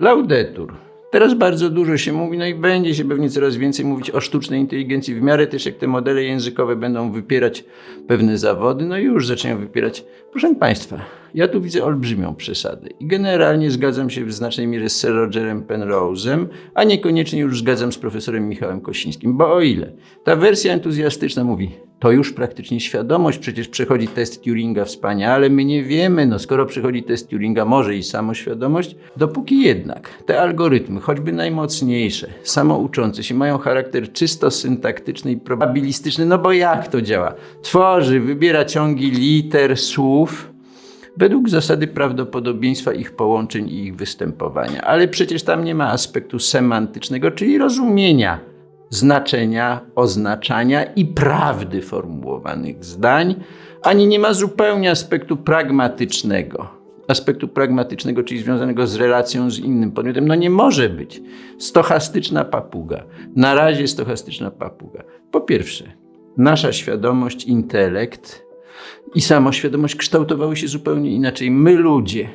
Laudetur. Teraz bardzo dużo się mówi, no i będzie się pewnie coraz więcej mówić o sztucznej inteligencji, w miarę też jak te modele językowe będą wypierać pewne zawody, no i już zaczynają wypierać. Proszę Państwa, ja tu widzę olbrzymią przesadę i generalnie zgadzam się w znacznej mierze z Sir Rogerem Penrose'em, a niekoniecznie już zgadzam z profesorem Michałem Kosińskim, bo o ile ta wersja entuzjastyczna mówi, to już praktycznie świadomość, przecież przechodzi test Turinga wspaniale, my nie wiemy, no skoro przechodzi test Turinga, może i samoświadomość, dopóki jednak te algorytmy, choćby najmocniejsze, samouczące się, mają charakter czysto syntaktyczny i probabilistyczny, no bo jak to działa? Tworzy, wybiera ciągi liter, słów, według zasady prawdopodobieństwa ich połączeń i ich występowania. Ale przecież tam nie ma aspektu semantycznego, czyli rozumienia znaczenia, oznaczania i prawdy formułowanych zdań, ani nie ma zupełnie aspektu pragmatycznego. Aspektu pragmatycznego, czyli związanego z relacją z innym podmiotem. No nie może być. Stochastyczna papuga. Na razie stochastyczna papuga. Po pierwsze, nasza świadomość, intelekt i samoświadomość kształtowały się zupełnie inaczej. My ludzie,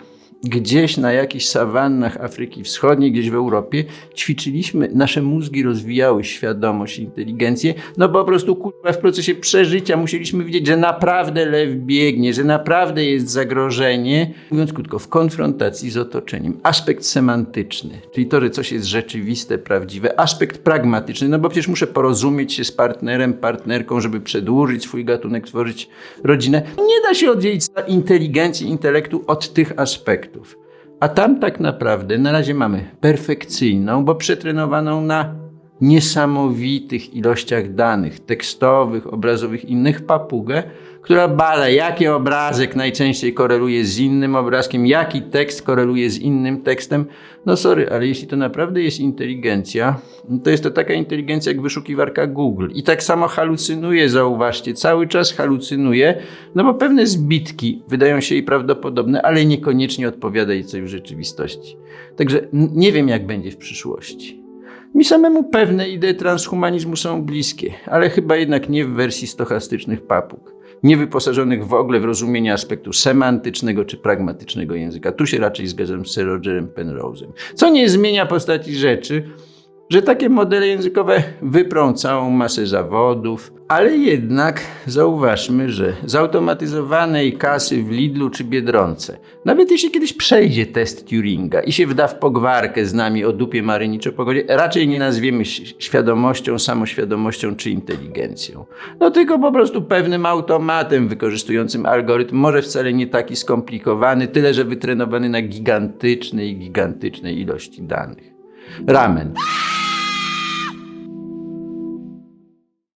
gdzieś na jakichś sawannach Afryki Wschodniej, gdzieś w Europie, ćwiczyliśmy, nasze mózgi rozwijały świadomość, inteligencję, no po prostu kurwa w procesie przeżycia musieliśmy widzieć, że naprawdę lew biegnie, że naprawdę jest zagrożenie. Mówiąc krótko, w konfrontacji z otoczeniem. Aspekt semantyczny, czyli to, że coś jest rzeczywiste, prawdziwe. Aspekt pragmatyczny, no bo przecież muszę porozumieć się z partnerem, partnerką, żeby przedłużyć swój gatunek, tworzyć rodzinę. Nie da się oddzielić inteligencji, intelektu od tych aspektów. A tam tak naprawdę na razie mamy perfekcyjną, bo przetrenowaną na niesamowitych ilościach danych tekstowych, obrazowych, innych papugę, która bada, jaki obrazek najczęściej koreluje z innym obrazkiem, jaki tekst koreluje z innym tekstem. No sorry, ale jeśli to naprawdę jest inteligencja, no to jest to taka inteligencja jak wyszukiwarka Google. I tak samo halucynuje, zauważcie, cały czas halucynuje, no bo pewne zbitki wydają się jej prawdopodobne, ale niekoniecznie odpowiada jej coś w rzeczywistości. Także nie wiem, jak będzie w przyszłości. Mi samemu pewne idee transhumanizmu są bliskie, ale chyba jednak nie w wersji stochastycznych papug, nie wyposażonych w ogóle w rozumienie aspektu semantycznego czy pragmatycznego języka. Tu się raczej zgadzam z Sir Rogerem Penrose'em. Co nie zmienia postaci rzeczy, że takie modele językowe wyprą całą masę zawodów, ale jednak zauważmy, że zautomatyzowanej kasy w Lidlu czy Biedronce, nawet jeśli kiedyś przejdzie test Turinga i się wda w pogwarkę z nami o dupie maryniczo pogodzie, raczej nie nazwiemy świadomością, samoświadomością czy inteligencją. No tylko po prostu pewnym automatem wykorzystującym algorytm, może wcale nie taki skomplikowany, tyle że wytrenowany na gigantycznej, gigantycznej ilości danych. Ramen.